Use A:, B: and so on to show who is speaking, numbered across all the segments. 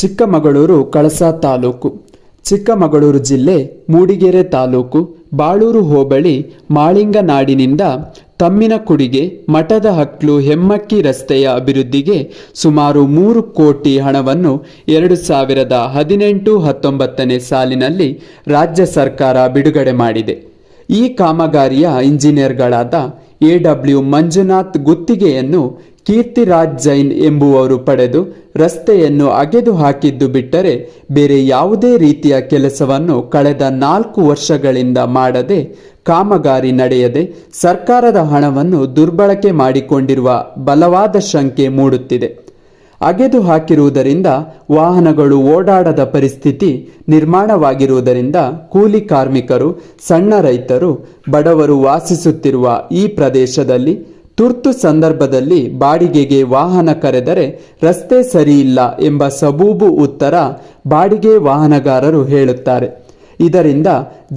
A: ಚಿಕ್ಕಮಗಳೂರು ಕಳಸಾ ತಾಲೂಕು ಚಿಕ್ಕಮಗಳೂರು ಜಿಲ್ಲೆ ಮೂಡಿಗೆರೆ ತಾಲೂಕು ಬಾಳೂರು ಹೋಬಳಿ ಮಾಳಿಂಗನಾಡಿನಿಂದ ತಮ್ಮಿನ ಕುಡಿಗೆ ಮಠದ ಹಕ್ಲು ಹೆಮ್ಮಕ್ಕಿ ರಸ್ತೆಯ ಅಭಿವೃದ್ಧಿಗೆ ಸುಮಾರು ಮೂರು ಕೋಟಿ ಹಣವನ್ನು ಎರಡು ಸಾವಿರದ ಹದಿನೆಂಟು ಹತ್ತೊಂಬತ್ತನೇ ಸಾಲಿನಲ್ಲಿ ರಾಜ್ಯ ಸರ್ಕಾರ ಬಿಡುಗಡೆ ಮಾಡಿದೆ ಈ ಕಾಮಗಾರಿಯ ಇಂಜಿನಿಯರ್ಗಳಾದ ಎಡಬ್ಲ್ಯೂ ಡಬ್ಲ್ಯೂ ಮಂಜುನಾಥ್ ಗುತ್ತಿಗೆಯನ್ನು ಕೀರ್ತಿರಾಜ್ ಜೈನ್ ಎಂಬುವರು ಪಡೆದು ರಸ್ತೆಯನ್ನು ಅಗೆದು ಹಾಕಿದ್ದು ಬಿಟ್ಟರೆ ಬೇರೆ ಯಾವುದೇ ರೀತಿಯ ಕೆಲಸವನ್ನು ಕಳೆದ ನಾಲ್ಕು ವರ್ಷಗಳಿಂದ ಮಾಡದೆ ಕಾಮಗಾರಿ ನಡೆಯದೆ ಸರ್ಕಾರದ ಹಣವನ್ನು ದುರ್ಬಳಕೆ ಮಾಡಿಕೊಂಡಿರುವ ಬಲವಾದ ಶಂಕೆ ಮೂಡುತ್ತಿದೆ ಅಗೆದು ಹಾಕಿರುವುದರಿಂದ ವಾಹನಗಳು ಓಡಾಡದ ಪರಿಸ್ಥಿತಿ ನಿರ್ಮಾಣವಾಗಿರುವುದರಿಂದ ಕೂಲಿ ಕಾರ್ಮಿಕರು ಸಣ್ಣ ರೈತರು ಬಡವರು ವಾಸಿಸುತ್ತಿರುವ ಈ ಪ್ರದೇಶದಲ್ಲಿ ತುರ್ತು ಸಂದರ್ಭದಲ್ಲಿ ಬಾಡಿಗೆಗೆ ವಾಹನ ಕರೆದರೆ ರಸ್ತೆ ಸರಿಯಿಲ್ಲ ಎಂಬ ಸಬೂಬು ಉತ್ತರ ಬಾಡಿಗೆ ವಾಹನಗಾರರು ಹೇಳುತ್ತಾರೆ ಇದರಿಂದ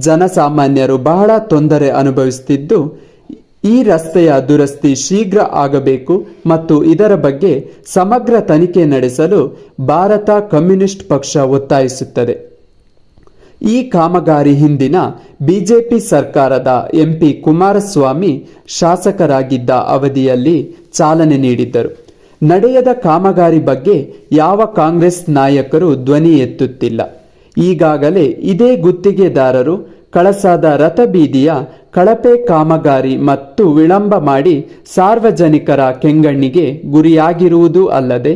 A: ಜನಸಾಮಾನ್ಯರು ಬಹಳ ತೊಂದರೆ ಅನುಭವಿಸುತ್ತಿದ್ದು ಈ ರಸ್ತೆಯ ದುರಸ್ತಿ ಶೀಘ್ರ ಆಗಬೇಕು ಮತ್ತು ಇದರ ಬಗ್ಗೆ ಸಮಗ್ರ ತನಿಖೆ ನಡೆಸಲು ಭಾರತ ಕಮ್ಯುನಿಸ್ಟ್ ಪಕ್ಷ ಒತ್ತಾಯಿಸುತ್ತದೆ ಈ ಕಾಮಗಾರಿ ಹಿಂದಿನ ಬಿಜೆಪಿ ಸರ್ಕಾರದ ಎಂಪಿ ಕುಮಾರಸ್ವಾಮಿ ಶಾಸಕರಾಗಿದ್ದ ಅವಧಿಯಲ್ಲಿ ಚಾಲನೆ ನೀಡಿದ್ದರು ನಡೆಯದ ಕಾಮಗಾರಿ ಬಗ್ಗೆ ಯಾವ ಕಾಂಗ್ರೆಸ್ ನಾಯಕರು ಧ್ವನಿ ಎತ್ತುತ್ತಿಲ್ಲ ಈಗಾಗಲೇ ಇದೇ ಗುತ್ತಿಗೆದಾರರು ಕಳಸಾದ ರಥಬೀದಿಯ ಕಳಪೆ ಕಾಮಗಾರಿ ಮತ್ತು ವಿಳಂಬ ಮಾಡಿ ಸಾರ್ವಜನಿಕರ ಕೆಂಗಣ್ಣಿಗೆ ಗುರಿಯಾಗಿರುವುದು ಅಲ್ಲದೆ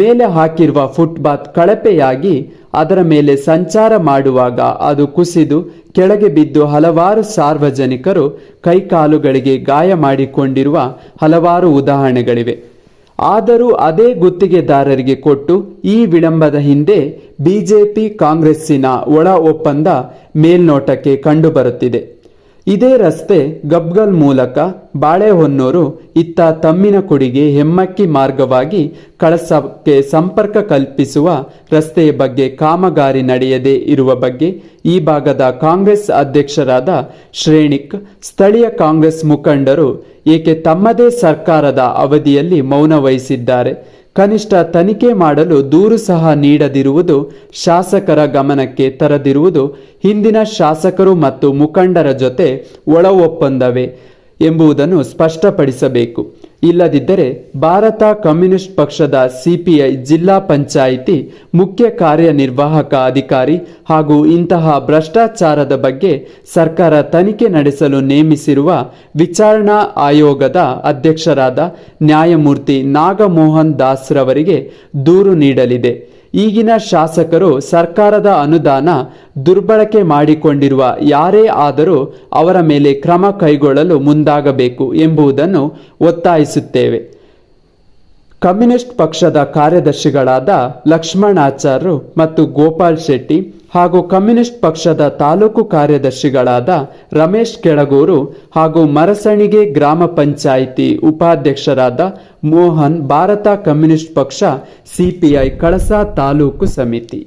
A: ಮೇಲೆ ಹಾಕಿರುವ ಫುಟ್ಪಾತ್ ಕಳಪೆಯಾಗಿ ಅದರ ಮೇಲೆ ಸಂಚಾರ ಮಾಡುವಾಗ ಅದು ಕುಸಿದು ಕೆಳಗೆ ಬಿದ್ದು ಹಲವಾರು ಸಾರ್ವಜನಿಕರು ಕೈಕಾಲುಗಳಿಗೆ ಗಾಯ ಮಾಡಿಕೊಂಡಿರುವ ಹಲವಾರು ಉದಾಹರಣೆಗಳಿವೆ ಆದರೂ ಅದೇ ಗುತ್ತಿಗೆದಾರರಿಗೆ ಕೊಟ್ಟು ಈ ವಿಳಂಬದ ಹಿಂದೆ ಬಿಜೆಪಿ ಕಾಂಗ್ರೆಸ್ಸಿನ ಒಳ ಒಪ್ಪಂದ ಮೇಲ್ನೋಟಕ್ಕೆ ಕಂಡುಬರುತ್ತಿದೆ ಇದೇ ರಸ್ತೆ ಗಬ್ಗಲ್ ಮೂಲಕ ಬಾಳೆಹೊನ್ನೂರು ಇತ್ತ ತಮ್ಮಿನ ಕುಡಿಗೆ ಹೆಮ್ಮಕ್ಕಿ ಮಾರ್ಗವಾಗಿ ಕಳಸಕ್ಕೆ ಸಂಪರ್ಕ ಕಲ್ಪಿಸುವ ರಸ್ತೆಯ ಬಗ್ಗೆ ಕಾಮಗಾರಿ ನಡೆಯದೇ ಇರುವ ಬಗ್ಗೆ ಈ ಭಾಗದ ಕಾಂಗ್ರೆಸ್ ಅಧ್ಯಕ್ಷರಾದ ಶ್ರೇಣಿಕ್ ಸ್ಥಳೀಯ ಕಾಂಗ್ರೆಸ್ ಮುಖಂಡರು ಏಕೆ ತಮ್ಮದೇ ಸರ್ಕಾರದ ಅವಧಿಯಲ್ಲಿ ಮೌನ ವಹಿಸಿದ್ದಾರೆ ಕನಿಷ್ಠ ತನಿಖೆ ಮಾಡಲು ದೂರು ಸಹ ನೀಡದಿರುವುದು ಶಾಸಕರ ಗಮನಕ್ಕೆ ತರದಿರುವುದು ಹಿಂದಿನ ಶಾಸಕರು ಮತ್ತು ಮುಖಂಡರ ಜೊತೆ ಒಳ ಒಪ್ಪಂದವೇ ಎಂಬುದನ್ನು ಸ್ಪಷ್ಟಪಡಿಸಬೇಕು ಇಲ್ಲದಿದ್ದರೆ ಭಾರತ ಕಮ್ಯುನಿಸ್ಟ್ ಪಕ್ಷದ ಸಿಪಿಐ ಜಿಲ್ಲಾ ಪಂಚಾಯಿತಿ ಮುಖ್ಯ ಕಾರ್ಯನಿರ್ವಾಹಕ ಅಧಿಕಾರಿ ಹಾಗೂ ಇಂತಹ ಭ್ರಷ್ಟಾಚಾರದ ಬಗ್ಗೆ ಸರ್ಕಾರ ತನಿಖೆ ನಡೆಸಲು ನೇಮಿಸಿರುವ ವಿಚಾರಣಾ ಆಯೋಗದ ಅಧ್ಯಕ್ಷರಾದ ನ್ಯಾಯಮೂರ್ತಿ ನಾಗಮೋಹನ್ ದಾಸ್ ರವರಿಗೆ ದೂರು ನೀಡಲಿದೆ ಈಗಿನ ಶಾಸಕರು ಸರ್ಕಾರದ ಅನುದಾನ ದುರ್ಬಳಕೆ ಮಾಡಿಕೊಂಡಿರುವ ಯಾರೇ ಆದರೂ ಅವರ ಮೇಲೆ ಕ್ರಮ ಕೈಗೊಳ್ಳಲು ಮುಂದಾಗಬೇಕು ಎಂಬುದನ್ನು ಒತ್ತಾಯಿಸುತ್ತೇವೆ ಕಮ್ಯುನಿಸ್ಟ್ ಪಕ್ಷದ ಕಾರ್ಯದರ್ಶಿಗಳಾದ ಲಕ್ಷ್ಮಣಾಚಾರ್ಯರು ಮತ್ತು ಗೋಪಾಲ್ ಶೆಟ್ಟಿ ಹಾಗೂ ಕಮ್ಯುನಿಸ್ಟ್ ಪಕ್ಷದ ತಾಲೂಕು ಕಾರ್ಯದರ್ಶಿಗಳಾದ ರಮೇಶ್ ಕೆಳಗೂರು ಹಾಗೂ ಮರಸಣಿಗೆ ಗ್ರಾಮ ಪಂಚಾಯಿತಿ ಉಪಾಧ್ಯಕ್ಷರಾದ ಮೋಹನ್ ಭಾರತ ಕಮ್ಯುನಿಸ್ಟ್ ಪಕ್ಷ ಸಿಪಿಐ ಕಳಸಾ ತಾಲೂಕು ಸಮಿತಿ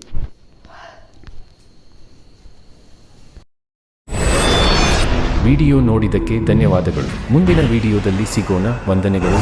A: ವಿಡಿಯೋ ನೋಡಿದ್ದಕ್ಕೆ ಧನ್ಯವಾದಗಳು ಮುಂದಿನ ವಿಡಿಯೋದಲ್ಲಿ ಸಿಗೋಣ ವಂದನೆಗಳು